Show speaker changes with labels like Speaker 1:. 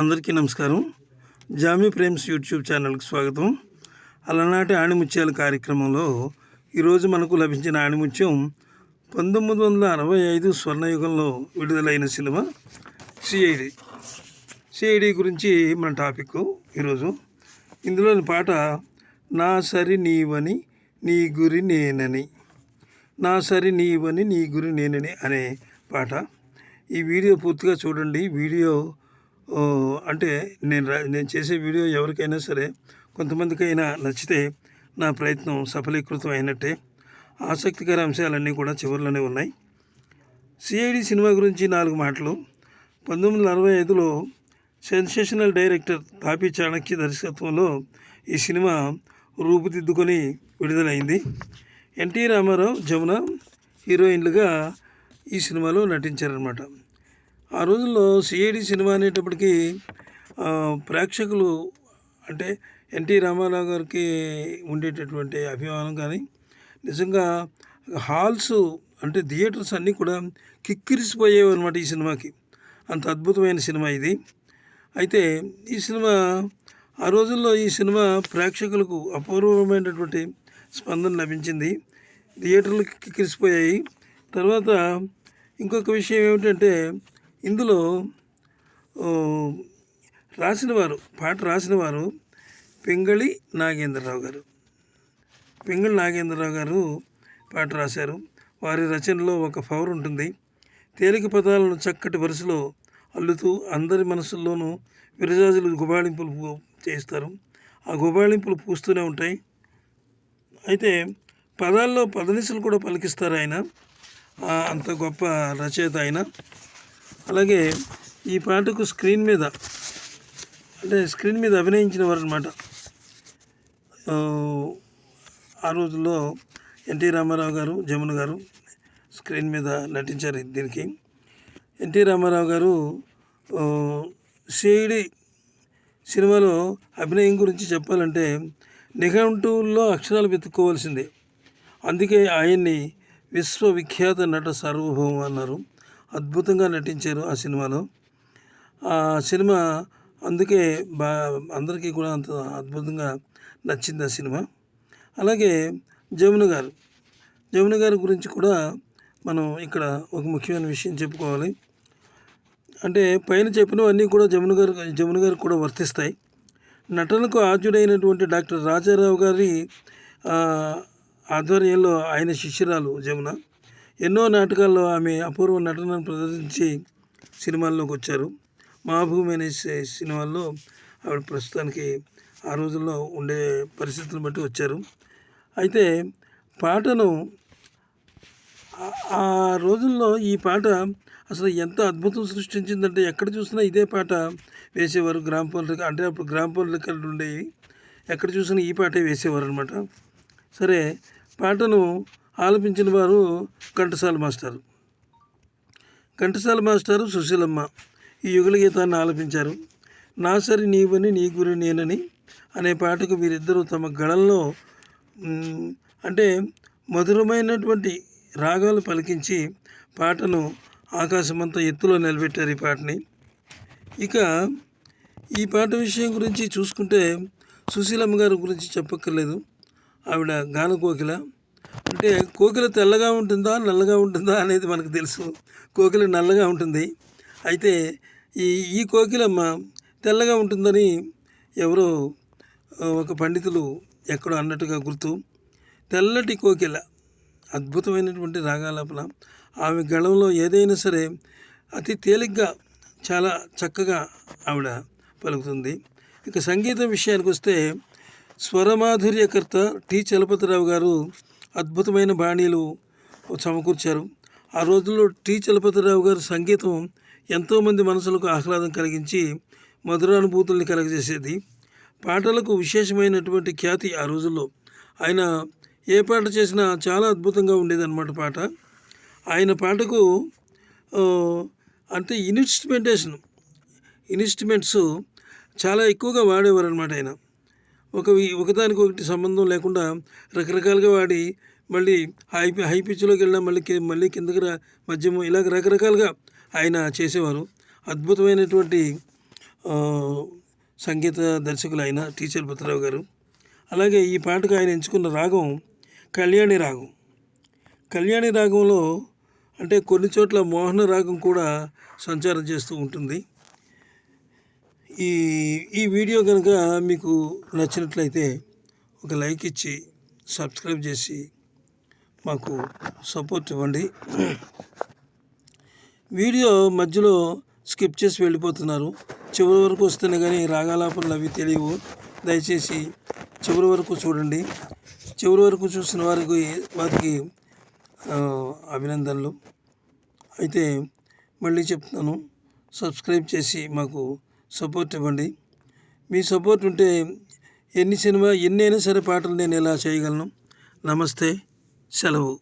Speaker 1: అందరికీ నమస్కారం. Jamie Prem's YouTube ఛానల్కి స్వాగతం. అలనాటి ఆణిముత్యాల కార్యక్రమంలో ఈరోజు మనకు లభించిన ఆణిముత్యం పంతొమ్మిది వందల అరవై ఐదు స్వర్ణయుగంలో విడుదలైన సినిమా సిఐడి సిఐడి గురించి మన టాపిక్ ఈరోజు. ఇందులోని పాట నా సరి నీవని నీ గురి నేనని నా సరి నీవని నీ గురి నేనని అనే పాట. ఈ వీడియో పూర్తిగా చూడండి. వీడియో అంటే నేను రా- నేను చేసే వీడియో ఎవరికైనా సరే కొంతమందికైనా నచ్చితే నా ప్రయత్నం సఫలీకృతం అయినట్టే. ఆసక్తికర అంశాలన్నీ కూడా చివరిలోనే ఉన్నాయి. సిఐడి సినిమా గురించి నాలుగు మాటలు. పంతొమ్మిది వందల అరవై ఐదులో సెన్సేషనల్ డైరెక్టర్ తాపి చాణక్య దర్శకత్వంలో ఈ సినిమా రూపుదిద్దుకొని విడుదలైంది. ఎన్టీ రామారావు జమున హీరోయిన్లుగా ఈ సినిమాలో నటించారనమాట ఆ రోజుల్లో సిఐడి సినిమా అనేటప్పటికీ ప్రేక్షకులు అంటే ఎన్టీ రామారావు గారికి ఉండేటటువంటి అభిమానం కానీ నిజంగా హాల్స్ అంటే థియేటర్స్ అన్నీ కూడా కిక్కిరిసిపోయేవి అనమాట ఈ సినిమాకి. అంత అద్భుతమైన సినిమా ఇది. అయితే ఈ సినిమా ఆ రోజుల్లో ఈ సినిమా ప్రేక్షకులకు అపూర్వమైనటువంటి స్పందన లభించింది. థియేటర్లు కిక్కిరిసిపోయాయి. తర్వాత ఇంకొక విషయం ఏమిటంటే ఇందులో రాసినవారు పాట రాసినవారు పింగళి నాగేంద్రరావు గారు. పింగళి నాగేంద్రరావు గారు పాట రాశారు. వారి రచనలో ఒక పవర్ ఉంటుంది. తేలిక పదాలను చక్కటి వరుసలో అల్లుతూ అందరి మనసుల్లోనూ విరజాజులు గుబాళింపులు పూ- చేస్తారు ఆ గుబాళింపులు పూస్తూనే ఉంటాయి. అయితే పదాల్లో పదనిసలు కూడా పలికిస్తారు ఆయన. అంత గొప్ప రచయిత ఆయన. అలాగే ఈ పాటకు స్క్రీన్ మీద అంటే స్క్రీన్ మీద అభినయించిన వారు అనమాట ఆ రోజుల్లో ఎన్టీ రామారావు గారు జమున గారు స్క్రీన్ మీద నటించారు దీనికి. ఎన్టీ రామారావు గారు షేడి సినిమాలో అభినయం గురించి చెప్పాలంటే నిఘంటువుల్లో అక్షరాలు వెతుక్కోవాల్సిందే. అందుకే ఆయన్ని విశ్వవిఖ్యాత నట సార్వభౌమ అన్నారు. అద్భుతంగా నటించారు ఆ సినిమాలో. ఆ సినిమా అందుకే బా అందరికీ కూడా అంత అద్భుతంగా నచ్చింది ఆ సినిమా. అలాగే జమున గారు. జమున గారి గురించి కూడా మనం ఇక్కడ ఒక ముఖ్యమైన విషయం చెప్పుకోవాలి. అంటే పైన చెప్పినవన్నీ కూడా జమున గారు జమున గారికి కూడా వర్తిస్తాయి. నటనకు ఆద్యుడైనటువంటి డాక్టర్ రాజారావు గారి ఆధ్వర్యంలో ఆయన శిష్యురాలు జమున. ఎన్నో నాటకాల్లో ఆమె అపూర్వ నటనను ప్రదర్శించి సినిమాల్లోకి వచ్చారు. మహాభూమి అనే సినిమాల్లో ఆవిడ ప్రస్తుతానికి ఆ రోజుల్లో ఉండే పరిస్థితులను బట్టి వచ్చారు. అయితే పాటను ఆ- రోజుల్లో ఈ పాట అసలు ఎంత అద్భుతం సృష్టించిందంటే ఎక్కడ చూసినా ఇదే పాట వేసేవారు గ్రామ పంచాయతీ అంటే అప్పుడు గ్రామ పంచాయతీలు ఉండేవి. ఎక్కడ చూసినా ఈ పాటే వేసేవారు అనమాట సరే పాటను ఆలపించిన వారు ఘంటసాల మాస్టర్. ఘంటసాల మాస్టారు సుశీలమ్మ. ఈ యుగల గీతాన్ని ఆలపించారు. నా సరి నీవని నీ గురి నేనని అనే పాటకు వీరిద్దరూ తమ గళంలో అంటే మధురమైనటువంటి రాగాలు పలికించి పాటను ఆకాశమంతా ఎత్తులో నిలబెట్టారు ఈ పాటని. ఇక ఈ పాట విషయం గురించి చూసుకుంటే సుశీలమ్మ గారి గురించి చెప్పక్కర్లేదు. ఆవిడ గానకోకిల అంటే కోకిల తెల్లగా ఉంటుందా నల్లగా ఉంటుందా అనేది మనకు తెలుసు. కోకిల నల్లగా ఉంటుంది. అయితే ఈ ఈ కోకిలమ్మ తెల్లగా ఉంటుందని ఎవరో ఒక పండితులు ఎక్కడో అన్నట్టుగా గుర్తు. తెల్లటి కోకిల అద్భుతమైనటువంటి రాగాలపల ఆమె గళంలో ఏదైనా సరే అతి తేలిగ్గా చాలా చక్కగా ఆవిడ పలుకుతుంది. ఇక సంగీతం విషయానికి వస్తే స్వరమాధుర్యకర్త టి. చలపతిరావు గారు అద్భుతమైన బాణీలు సమకూర్చారు. ఆ రోజుల్లో టీ చలపతిరావు గారి సంగీతం ఎంతోమంది మనసులకు ఆహ్లాదం కలిగించి మధురానుభూతుల్ని కలగజేసేది. పాటలకు విశేషమైనటువంటి ఖ్యాతి ఆ రోజుల్లో. ఆయన ఏ పాట చేసినా చాలా అద్భుతంగా ఉండేదన్నమాట పాట. ఆయన పాటకు అంటే ఇన్స్ట్రుమెంటేషన్ ఇన్స్ట్రుమెంట్స్ చాలా ఎక్కువగా వాడేవారు అనమాట ఆయన. ఒక ఒకదానికి ఒకదానికొకటి సంబంధం లేకుండా రకరకాలుగా వాడి మళ్ళీ హై హై పిచ్లోకి వెళ్ళినా మళ్ళీ మళ్ళీ కిందకి రా మధ్యము ఇలాగ రకరకాలుగా ఆయన చేసేవారు. అద్భుతమైనటువంటి సంగీత దర్శకులు అయిన టీచర్ పుత్రరావు గారు. అలాగే ఈ పాటకు ఆయన ఎంచుకున్న రాగం కళ్యాణి రాగం. కళ్యాణి రాగంలో అంటే కొన్ని చోట్ల మోహన రాగం కూడా సంచారం చేస్తూ ఉంటుంది. ఈ ఈ వీడియో కనుక మీకు నచ్చినట్లయితే ఒక లైక్ ఇచ్చి సబ్స్క్రైబ్ చేసి మాకు సపోర్ట్ ఇవ్వండి. వీడియో మధ్యలో స్కిప్ చేసి వెళ్ళిపోతున్నారు. చివరి వరకు వస్తేనే కానీ రాగాలాపనలు అవి తెలియవు. దయచేసి చివరి వరకు చూడండి. చివరి వరకు చూసిన వారికి వారికి అభినందనలు. అయితే మళ్ళీ చెప్తున్నాను. సబ్స్క్రైబ్ చేసి మాకు సపోర్ట్ ఇవ్వండి. మీ సపోర్ట్ ఉంటే ఎన్ని సినిమా ఎన్ని అయినా సరే పాటలు నేను ఎలా చేయగలను. నమస్తే. సెలవు.